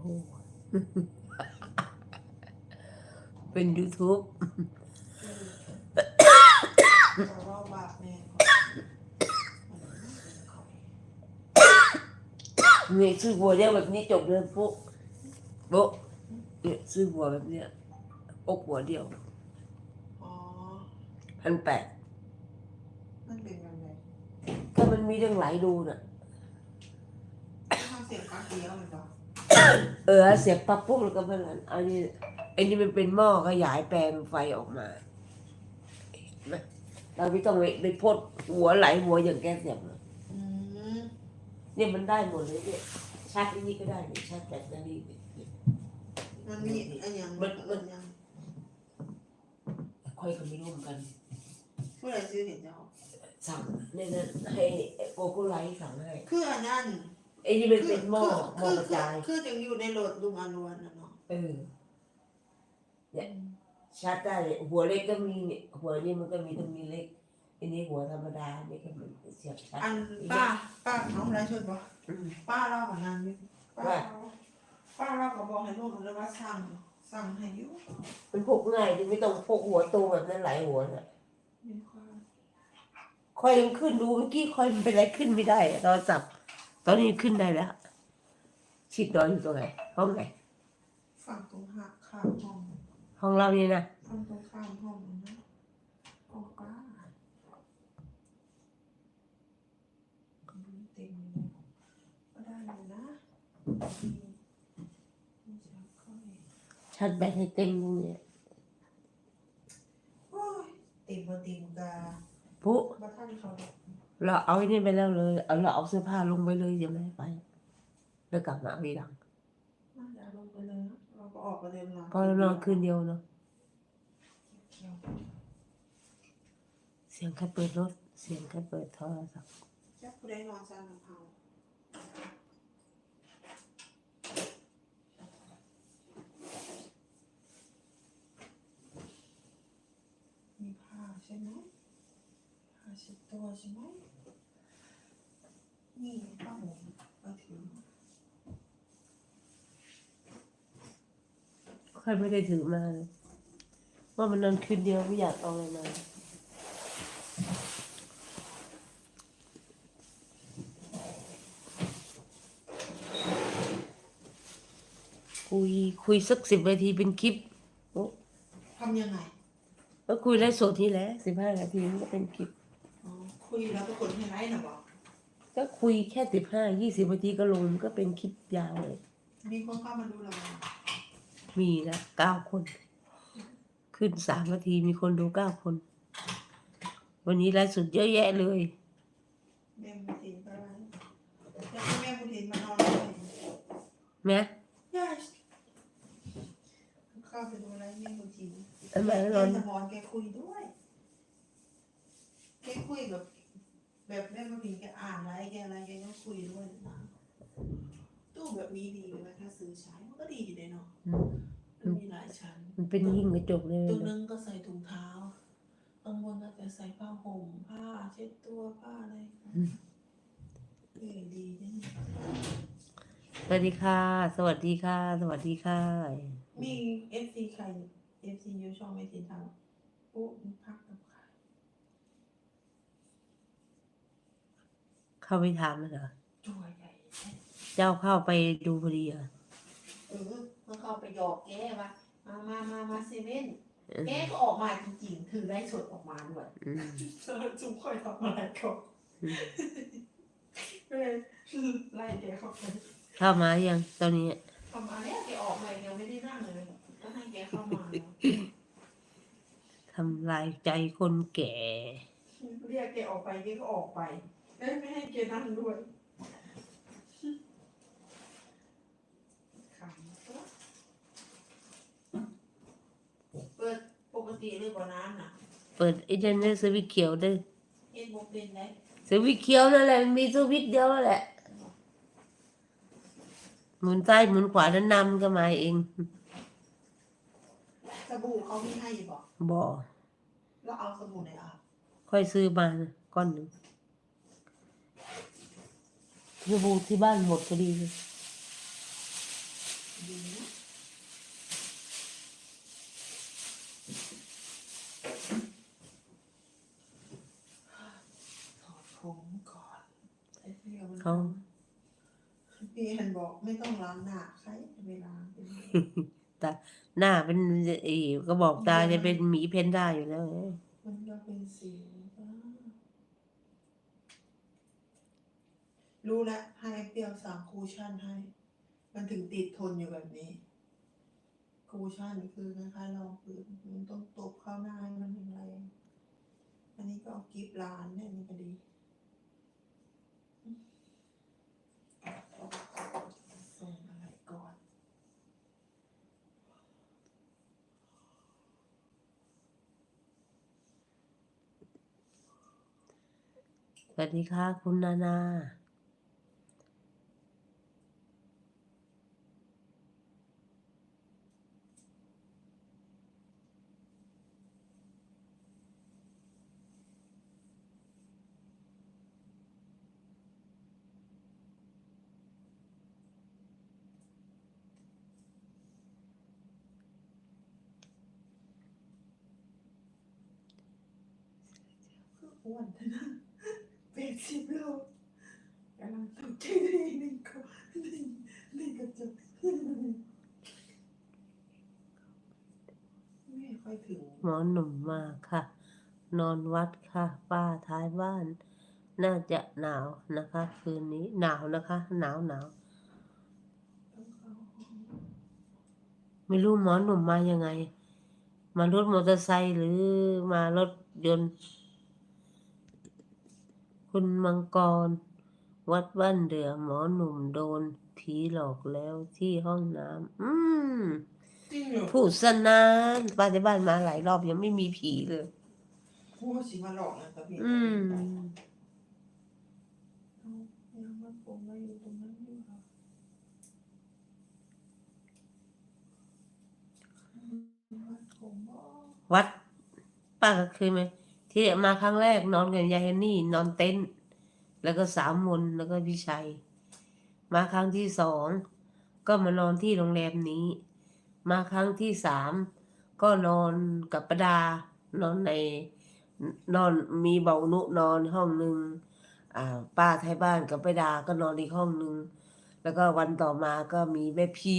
โหเป็น YouTube เราเล่าบาปแม่นี่ซื้อวัวเลี้ยงแบบนี้จบเลยพวกโบะเนี่ยซื้อวัวแบบเนี้ยอกหัวเดียวอ๋อพันแปดมันเป็นยังไงก็มันมีเรื่องหลายดูน่ะทำเสียงปากเดียวเลยปะ เออเสียบปลั๊กปุ๊บแล้วก็มันอันนี้ไอ้นี่มันเป็นหม้อขยายแปลงไฟออกมาเห็นไหมเราไม่ต้องไปไปพดหัวไหลหัวอย่างแกเสียบเลยอืมเนี่ยมันได้หมดเลยเนี่ยชาร์จที่นี่ก็ได้เนี่ยชาร์จแบตเตอรี่เนี่ยมันมีอันยังมันมันยังค่อยก็ไม่รู้เหมือนกัน เมื่อไหรซื้อเห็นเจ้าสั่งเนี่ยนะให้โกโก้ไลท์สั่งให้คืออันนั้น ไอ้นี่มันเป็นหม้อหม้คืออกระคือจายคือจึงอยู่ในโหลดลุงอานวนนะเนาะเออเนี่ยชาร์จได้เลยหัวเล็กก็มีเนี่ยหัวนี่มันก็มีตรงนี้เล็กอันนี้หัวธรรมดาเนี่ยก็มันเสียบชาร์จอันป้าป้าน้องไรช่วยปะอืม ป้าเล่ากับนางนี่ป้าว่าเล่าป้าเล่ากับบอกให้ลูกเลยว่าสั่งสั่งให้อยุ่มันพกง่ายดิไม่ต้องพกหัวโตแบบนั้นหลายหัวน่ะมีความค่อยยังขึ้นดูเมื่อกี้ค่อยมันเป็นอะไรขึ้นไม่ได้อะโทรศัพท์ ตอนนี้ขึ้นได้แล้วชิดดอยอยู่ตรงไหนห้องไหน ฝั่งตรงหักข้ามห้องห้องเรานี่นะฝั่งตรงข้ามห้องนะโอ้ป้าเต็มเลยก็ได้อยู่นะนี่จะค่อยชาร์จแบตให้เต็มตรงนี้โอ้ยติมบ่ติมกาปุ๊บ่ท่านเขาดอก เราเอาไอ้นี่ไปแล้วเลยเอาเราเอาเสื้อผ้าลงไปเลยยังไม่ให้ไป แล้วกลับมาเอาทีหลังน่าจะลงไปเลยนะเราก็ออกไปเลยนะเพอเรานอนคืนเดียวเนาะเกี่ยวเสียงแค่เปิดรถ เสียงแค่เปิดโทรศัพท์จักผู้ใดนอนซาลำเฮามีผ้าใช่ไหม ผ้าเช็ดตัวใช่ไหม นี่ป้าหมูมาถือค่อยไม่ได้ถือมาเลยว่ามันนอนคืนเดียวไม่อยากเอาอะไรมาคุยคุยสักสิบนาทีเป็นคลิปโอ้ทำยังไง ก็คุยไลฟ์สดนี่แหละสิบห้านาทีมันก็เป็นคลิป อ๋อคุยแล้วก็กดให้ไลค์นะบอก ก็คุยแค่สิบห้ายี่สิบนาทีก็ลงมันก็เป็นคลิปยาวเลย มีคนเข้ามาดูเราไหมมีนะเก้าคน ขึ้นสามนาทีมีคนดูเก้าคน วันนี้ไลฟ์สดเยอะแยะเลย แม่บุถินไปไว้แล้วให้แม่บุถินมานอนเลยแม่ย่าเข้าไปดูไลฟ์แม่บุถินทำไมแกนอน สมอนแกคุยด้วยแก คุยแบบแบบแม่บุถินแกอ่านไลฟ์แกอะไรแกก็คุยด้วยนะตู้แบบนี้ดีเลยนะถ้าซื้อใช้มันก็ดีอยู่เลยเนาะอืมมันมีหลายชั้นมันเป็นยิ่งกระจกเลยตัวนะนึงก็ใส่ถุงเท้าข้างบนก็จะใส่ผ้าห่มผ้าเช็ดตัวผ้าอะไรเออดีนะสวัสดีค่ะ สวัสดีค่ะ สวัสดีค่ะ มีเอฟซีใครเอฟซียูช่องไม่ติดทำปุ๊บพักกับใคร เข้าไปถามเลยเหรอตัวใหญ่เจ้าเข้าไปดูพอดีเหรอเออมันเข้าไปหยอกแกว่ามามามามาเซเว่นเออแกก็ออกมาจริงๆ ถือไล่สดออกมาด้วยอืมเธอจุ๊บค่อยทำอะไรก่อนอืมก็เลยไล่แกเข้าไปเข้ามายังตอนนี้ทำอะไรแกออกมายังไม่ได้นั่งเลย ก็ให้แกเข้ามาทำลายใจคนแก่ เรียกแกออกไปแกก็ออกไป ไม่ไม่ให้แกนั่งด้วยขำตัวเปิดปกติเลยกว่าน้ำน่ะเปิดไอ้เจนเนอร์สวิตช์เขียวได้เอ็นบุกเป็นได้สวิตช์เขียวนั่นแหละมันมีสวิตช์เดียวนั่นแหละ หมุนซ้ายหมุนขวาแล้วนำก็มาเองสบู่เขาไม่ให้บอกบ่แล้วเอาสบู่ไหนอาบค่อยซื้อมานะก้อนหนึ่ง สบู่ที่บ้านหมดพอดีเลยดีนะถอดผมก่อนไอ้เพียวมันเขาพี่แอนบอกไม่ต้องล้างหน้าใครจะไปล้างเป็นไงหน้าเป็นไอ้ก็บอกตาจะเป็นหมีเพนด้าอยู่แล้ว มันก็เป็นสิวบ้า รู้แล้วให้เปียวสั่งคูชั่นให้ มันถึงติดทนอยู่แบบนี้ คูชั่นคือคล้ายๆรองพื้นมันต้องตบเข้าหน้าให้มันแรงๆอันนี้ก็เอากิฟลานเนี่ยนี่ก็ดีส่งอะไรก่อน สวัสดีค่ะ คุณนานา อ้วนนะเป็ดสิบโลกำลังตกใจในหนึ่งก็หนึ่งหนึ่งกระจกไม่ค่อยถึงหมอหนุ่มมาค่ะ นอนวัดค่ะ ป้าท้ายบ้าน น่าจะหนาวนะคะ คืนนี้หนาวนะคะ หนาวหนาวไม่รู้หมอหนุ่มมายังไง มารถมอเตอร์ไซค์หรือมารถยนต์ คุณมังกร วัดบ้านเดือหมอหนุ่มโดนผีหลอกแล้วที่ห้องน้ำอืมจริงเหรอพูดสนานป้าที่บ้านมาหลายรอบยังไม่มีผีเลย พูดสิมาหลอกนะครับพี่อืมเอายังมันผมมาอยู่ตรงนั้นอยู่ค่ะวัดผมบ่วัดป้าก็เคยไหม ที่มาครั้งแรกนอนกับยายฮันนี่ นอนเต็นท์แล้วก็สามมนแล้วก็พี่ชัย มาครั้งที่สองก็มานอนที่โรงแรมนี้ มาครั้งที่สามก็นอนกับประดานอนในนอนมีเบานุนอนห้องหนึ่งอ่าป้าไทยบ้านกับประดาก็นอนอีกห้องหนึ่งแล้วก็วันต่อมาก็มีแม่พี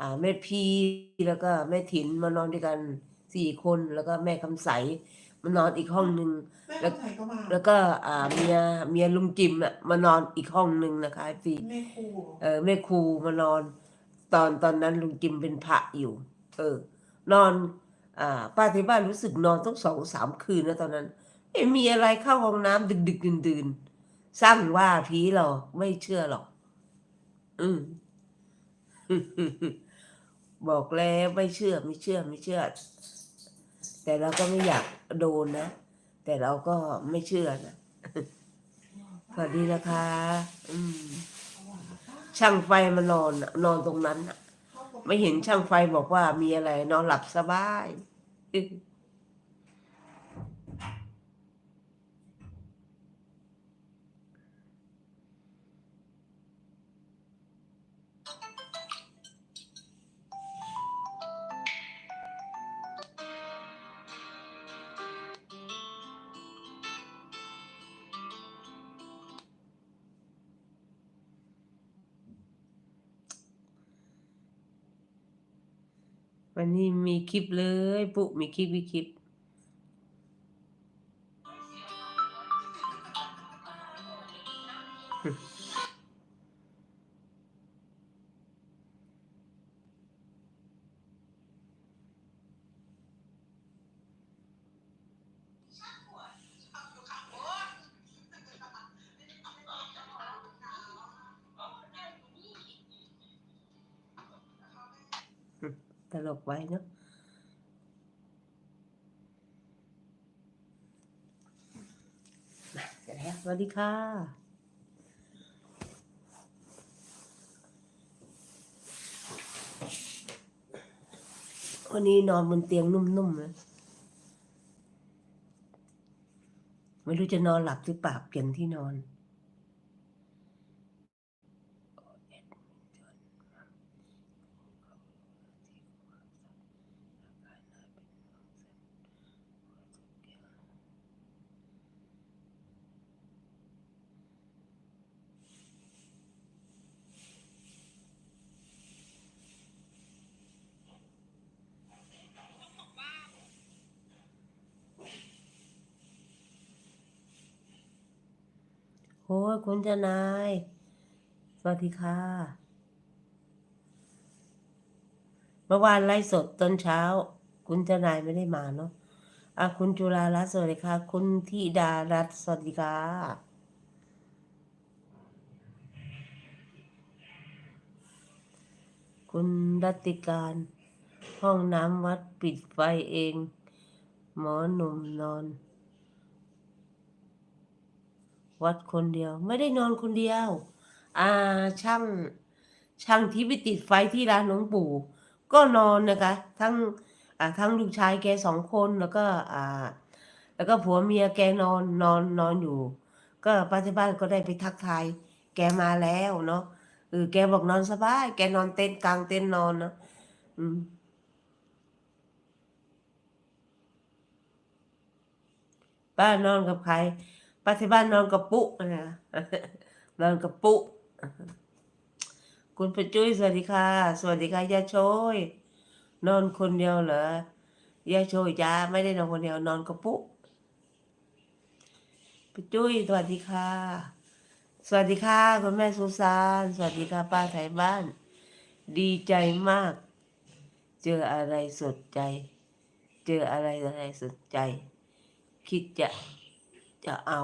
อ่าแม่พีแล้วก็แม่ถิ่นมานอนด้วยกันสี่คนแล้วก็แม่คำใส มานอนอีกห้องหนึ่งแม่แล้วคนไทยก็มาแล้วก็อ่าเมียเมียลุงจิมอะมานอนอีกห้องหนึ่งนะคะพี่แม่ครูเออแม่ครูมานอน ตอนตอนนั้นลุงจิมเป็นพระอยู่ เออ นอน อ่าป้าที่บ้านรู้สึกนอนต้องสองสามคืนนะตอนนั้นไม่มีอะไรเข้าห้องน้ำดึกดึกดื่นดื่นๆสร้างว่าผีหรอกไม่เชื่อหรอก อืม บอกแล้วไม่เชื่อไม่เชื่อไม่เชื่อ แต่เราก็ไม่อยากโดนนะ แต่เราก็ไม่เชื่อนะ สวัสดีนะคะ อืม ช่างไฟมานอนน่ะนอนตรงนั้นน่ะ ไม่เห็นช่างไฟบอกว่ามีอะไร นอนหลับสบาย วันนี้มีคลิปเลย ปุ๊มีคลิปมีคลิป ไว้เนาะเสร็จแล้วสวัสดีค่ะวันนี้นอนบนเตียงนุ่มๆนะไม่รู้จะนอนหลับหรือเปล่าเปลี่ยนที่นอน โอ้ยคุณเจ้านาย สวัสดีค่ะ เมื่อวานไลฟ์สดตอนเช้า คุณเจ้านายไม่ได้มาเนาะอะคุณจุฬารัตน์สวัสดีค่ะ คุณธิดารัตน์สวัสดีค่ะ คุณรัตติการ ห้องน้ำวัดปิดไฟเอง หมอหนุ่มนอน วัดคนเดียว ไม่ได้นอนคนเดียว อ่าช่างช่างที่ไปติดไฟที่ร้านหลวงปู่ ก็นอนนะคะ ทั้งอ่าทั้งลูกชายแกสองคนแล้วก็อ่า แล้วก็ผัวเมียแกนอนนอนนอนอยู่ ก็ป้าที่บ้านก็ได้ไปทักทายแกมาแล้วเนาะเออแกบอกนอนสบาย แกนอนเต็นท์กลางเต็นท์นอนเนาะอืมป้านอนกับใคร ป้าที่บ้านนอนกับปุ๊นะนอนกับปุ๊คุณประจุ้ยสวัสดีค่ะ สวัสดีค่ะยาโชยนอนคนเดียวเหรอยาโชยจ้าไม่ได้นอนคนเดียวนอนกับปุ๊ประจุ้ยสวัสดีค่ะ สวัสดีค่ะคุณแม่สุสานสวัสดีค่ะป้าไทยบ้าน ดีใจมาก เจออะไรสดใจ เจออะไรอะไรสดใจ คิดจะ จะเอา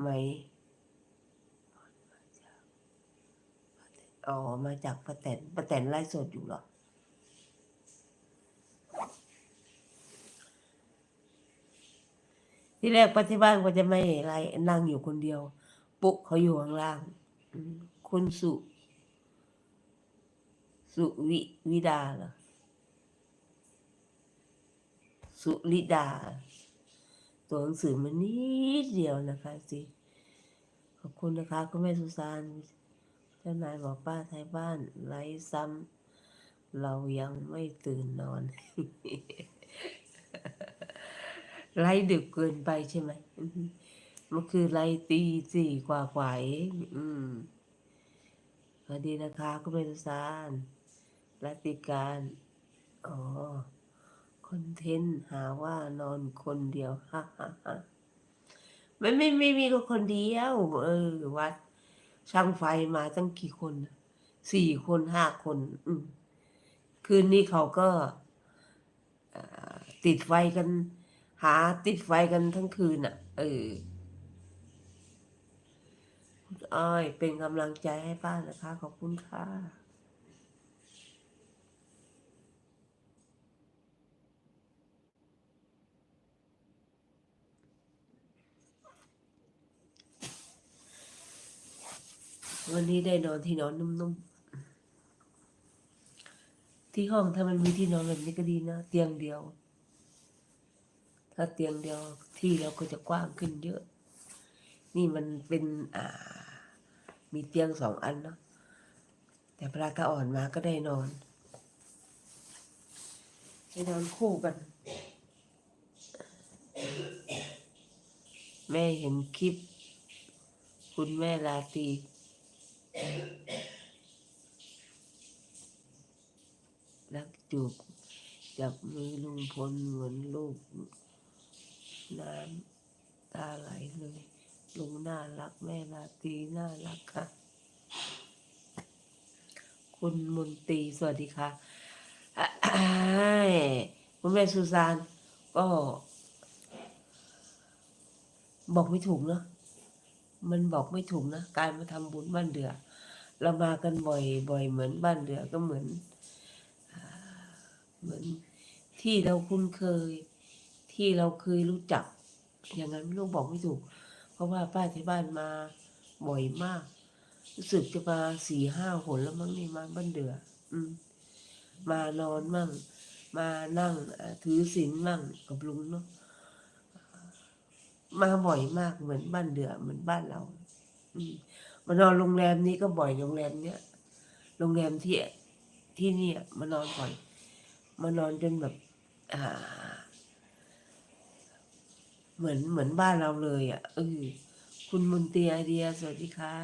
ไหมอ๋อมาจากป้าแตนป้าแตนไล่สดอยู่หรอที่แรกปฏิบ้านก็จะไม่ไล่นั่งอยู่คนเดียว ปุ๊กเขาอยู่ข้างล่าง คุณสุ สุวิวิดาเหรอ สุริดา ตัวหนังสือมันนิดเดียวนะคะสิขอบคุณนะคะคุณแม่สุสานเจ้านายบอกป้าไทยบ้านไร้ซ้ำเรายังไม่ตื่นนอน ไล่ดึกเกินไปใช่ไหมมันคือไล่ตีสี่กว่ากว่าเองอืมสวัสดีนะคะคุณแม่สุสานรัตติการอ๋อ คอนเทนต์หาว่านอนคนเดียวฮ่าฮ่าฮ่าไม่ไม่ไม่มีก็คนเดียว เออ วัด ช่างไฟมาตั้งกี่คนสี่คนห้าคน อืมคืนนี้เขาก็ติดไฟกัน หาติดไฟกันทั้งคืนอะ เออคุณอ้อยเป็นกำลังใจให้ป้านะคะ ขอบคุณค่ะ วันนี้ได้นอนที่นอนนุ่มๆ ที่ห้องถ้ามันมีที่นอนแบบนี้ก็ดีนะ เตียงเดียว ถ้าเตียงเดียวที่เราก็จะกว้างขึ้นเยอะ นี่มันเป็นอ่า มีเตียงสองอันเนาะ แต่พระตาอ่อนมาก็ได้นอนได้นอนคู่กัน แม่เห็นคลิป คุณแม่ลาตี รักจูบจับมือลุงพลเหมือนลูกน้ำตาไหลเลยลุงน่ารักแม่ลาตีน่ารักค่ะ คุณมนตรีสวัสดีค่ะคุณแม่สุสานก็ บอกไม่ถูกเนาะมันบอกไม่ถูกนะ การมาทำบุญบ้านเดือ เรามากันบ่อยบ่อยเหมือนบ้านเดือก็เหมือนเหมือนที่เราคุ้นเคย ที่เราเคยรู้จัก อย่างนั้นไม่รู้บอกไม่ถูก เพราะว่าป้าที่บ้านมาบ่อยมากรู้สึกจะมาสี่ห้าหนแล้วมั้งนี่มาบ้านเดืออืมมานอนมั่ง มานั่งถือศีลมั่งกับลุงเนาะมาบ่อยมากเหมือนบ้านเดือเหมือนบ้านเรา อืม มานอนโรงแรมนี้ก็บ่อยโรงแรมเนี้ยโรงแรมที่ที่นี่มานอนบ่อยมานอนจนแบบอ่า เหมือนเหมือนบ้านเราเลยอะเออคุณมุนเตียไอเดีย สวัสดีค่ะ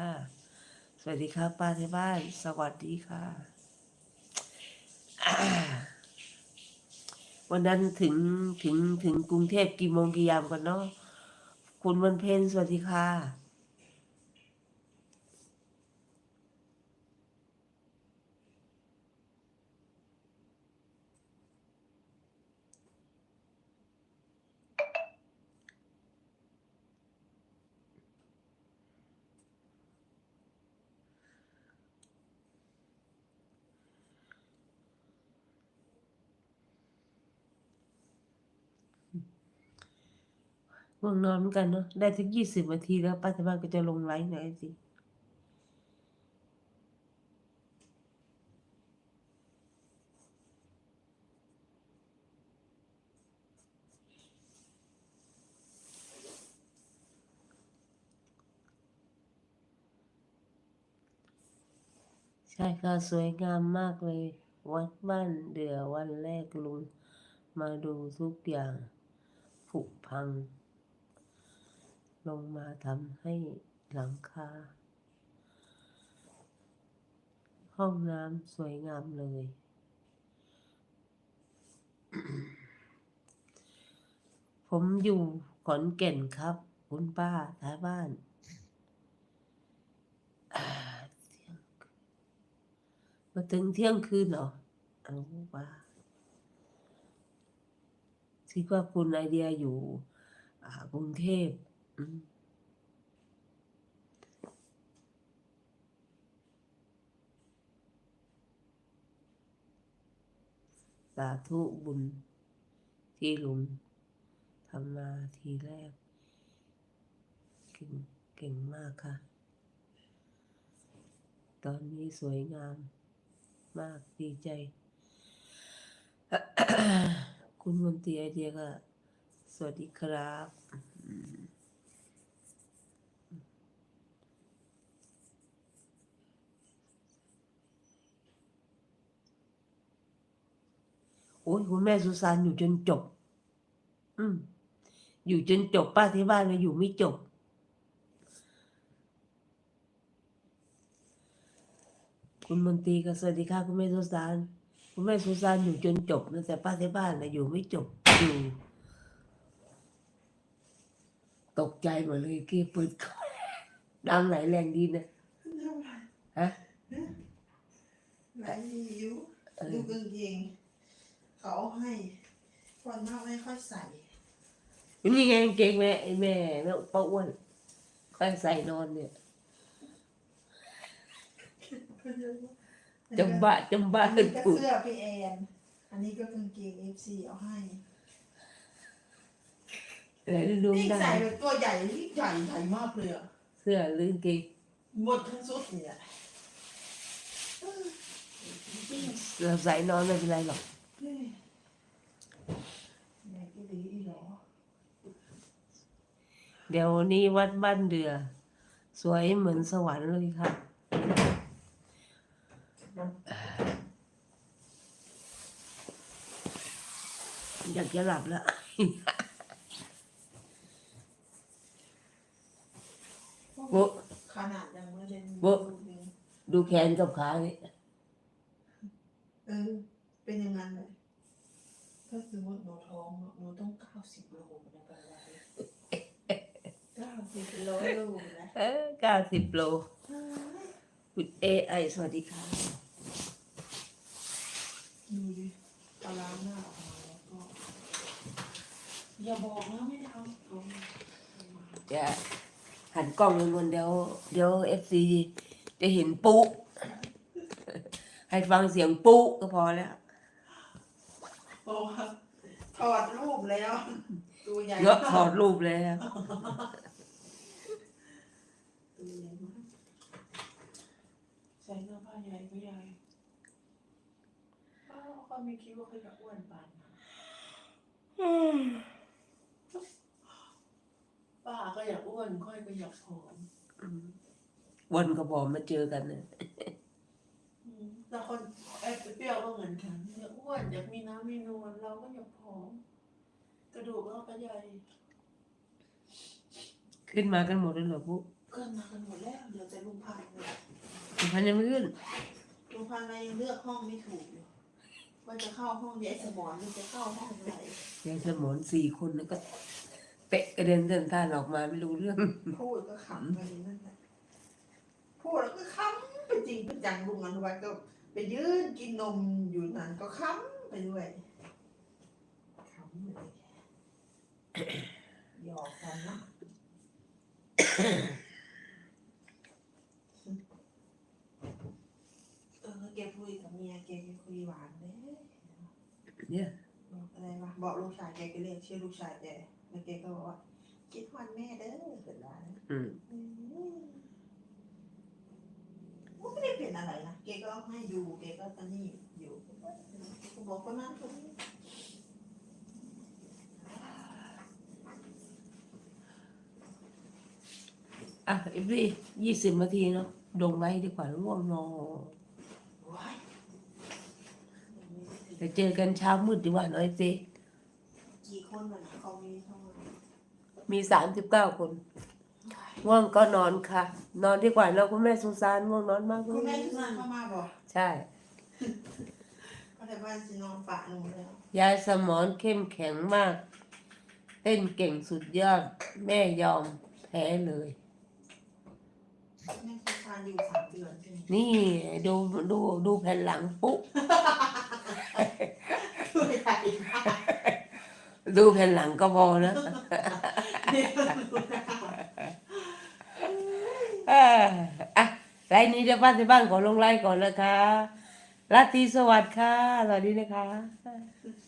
สวัสดีค่ะป้าที่บ้าน สวัสดีค่ะ วันนั้นถึงถึงถึงกรุงเทพกี่โมงกี่ยามกันเนาะคุณวันเพ็ญสวัสดีค่ะ ง่วงนอนเหมือนกันเนาะได้สักยี่สิบนาทีแล้วป้าที่บ้านก็จะลงไลฟ์หน่อยสิใช่ค่ะสวยงามมากเลย วัดบ้านเดือวันแรกลุงมาดูทุกอย่างผุพัง ลงมาทำให้หลังคา ห้องน้ำสวยงามเลย ผมอยู่ขอนแก่นครับ คุณป้าท้ายบ้าน มาถึงเที่ยงคืนเหรอเอาว่าคิดว่าคุณไอเดียอยู่กรุงเทพ สาธุบุญ ที่ลุงทำมาทีแรก เก่งเก่งมากค่ะ ตอนนี้สวยงามมากดีใจ คุณมนตรีไอเดียก็สวัสดีครับ โอ้ยคุณแม่สุสานอยู่จนจบ อืม อยู่จนจบป้าที่บ้านเลยอยู่ไม่จบ คุณมนตรีก็สวัสดีค่ะคุณแม่สุสานคุณแม่สุสานอยู่จนจบนะแต่ป้าที่บ้านนะอยู่ไม่จบอยู่ตกใจหมดเลยเกี่เปิดก่อนน้ำไหลแรงดีนะฮะไหลอยู่เออดูกางเกง เขาเอาให้คนมากไม่ค่อยใส่ นี่ไงกางเกงแม่ไอ้แม่แม่ป้าอ้วนค่อยใส่นอนเนี่ยจำบ้าจำบ้าอันนี้ก็ถูกเสื้อพี่แอน อันนี้ก็กางเกงเอฟซีเอาให้อะไรลืมนี่ได้ใส่แบบตัวใหญ่ที่ใหญ่ใหญ่มากเลยอะเสื้อลืมเกงหมดทั้งชุดเนี่ยจริงเราใส่นอนไม่เป็นไรหรอก ๆนี่ไหนก็ดีอีหรอเดี๋ยวนี้วัดบ้านเดือ สวยเหมือนสวรรค์เลยค่ะ อยากจะหลับแล้วโบะขนาดยังไม่ได้โบ๊ะดูเลยดูแขนกับขานี่เออ เป็นอย่างนั้นเลยถ้าสมมติหนูท้องอะหนูต้องเก้าสิบโลนะไปเลยเก้าสิบโลลูกนะเออเก้าสิบโลคุณเอไอสวัสดีค่ะดูดิเอาล้างหน้าออกมาแล้วก็อย่าบอกนะไม่ได้เอาเอามาเอามาจะหันกล้องนวลๆเดี๋ยว เดี๋ยวเอฟซีจะเห็นปุ๊ให้ฟังเสียงปุ๊ก็พอแล้ว เพราะว่าถอดรูปแล้ว ตัวใหญ่เยอะถอดรูปแล้วตัวใหญ่มากใส่เสื้อผ้าใหญ่ก็ใหญ่ป้าก็ไม่คิดว่าเขาจะอ้วนปานนั้นป้าก็อยากอ้วนค่อยก็อยากผอม วันกับผมมาเจอกันเนี่ยอืม แต่คนไอ้เปรี้ยวก็เหมือนกันอยากอ้วนอยากมีน้ำมีนวลเราก็อยากผอม กระดูกเราก็ใหญ่ขึ้นมากันหมดเลยเหรอปุ๊เกินมากันหมดแล้วเดี๋ยวแต่ลุงพายเนี่ยสุพรรณยังไม่ขึ้นลุงพายยังเลือกห้องไม่ถูกอยู่ว่าจะเข้าห้องยายสมอนหรือจะเข้าห้องไหนยายสมอนสี่คนแล้วก็เตะกระเด็นเดินท่านออกมาไม่รู้เรื่อง พูดก็ขำไปนั่นแหละพูดแล้วก็ขำเป็นจริงเป็นจังลุงอนุวัฒน์ก็ ไปยืนกินนมอยู่นั่นก็ขำไปด้วยขำเลยหยอกกันนะเออแกคุยกับเมียแกแกคุยหวานเด้เนี่ยบอกอะไรวะบอกลูกชายแกก็เรียกชื่อลูกชายแกแล้วแกก็บอกว่าคิดฮอนแม่เด้อเป็นไรอืมอืมมัน ไม่ได้เป็นอะไรนะแกก็ให้ดูแกก็ตอนนี้อยู่ก็บอกคนนั้นคนนี้อะอีกพี่ยี่สิบนาทีเนาะดงไว้ดีกว่าง่วงนอนว้ายเดี๋ยวเจอกันเช้ามืดดีกว่าน้อยสิกี่คนมันเขามีเท่าไหร่มีสามสิบเก้าคน ง่วงก็นอนค่ะ นอนดีกว่าเนาะคุณแม่สุสานง่วงนอนมากเลคุณแม่ยที่นั่นเข้ามาบอกใช่เขาแต่บ้านสินอนปะหนูแล้วยายสมอนเข้มแข็งมาก เต้นเก่งสุดยอด แม่ยอมแพ้เลย แม่สุชานอยู่สามเดือนใช่ไหมนี่ดูดูดูแผ่นหลังปุ๊บตัวใหญ่มากดูแผ่นหลังก็พอนะเนี่ยดูนะเอออะไลน์นี้เดี๋ยวป้าที่บ้านขอลงไลน์ก่อนนะคะราตรีสวัสดิ์ค่ะสวัสดีนะคะ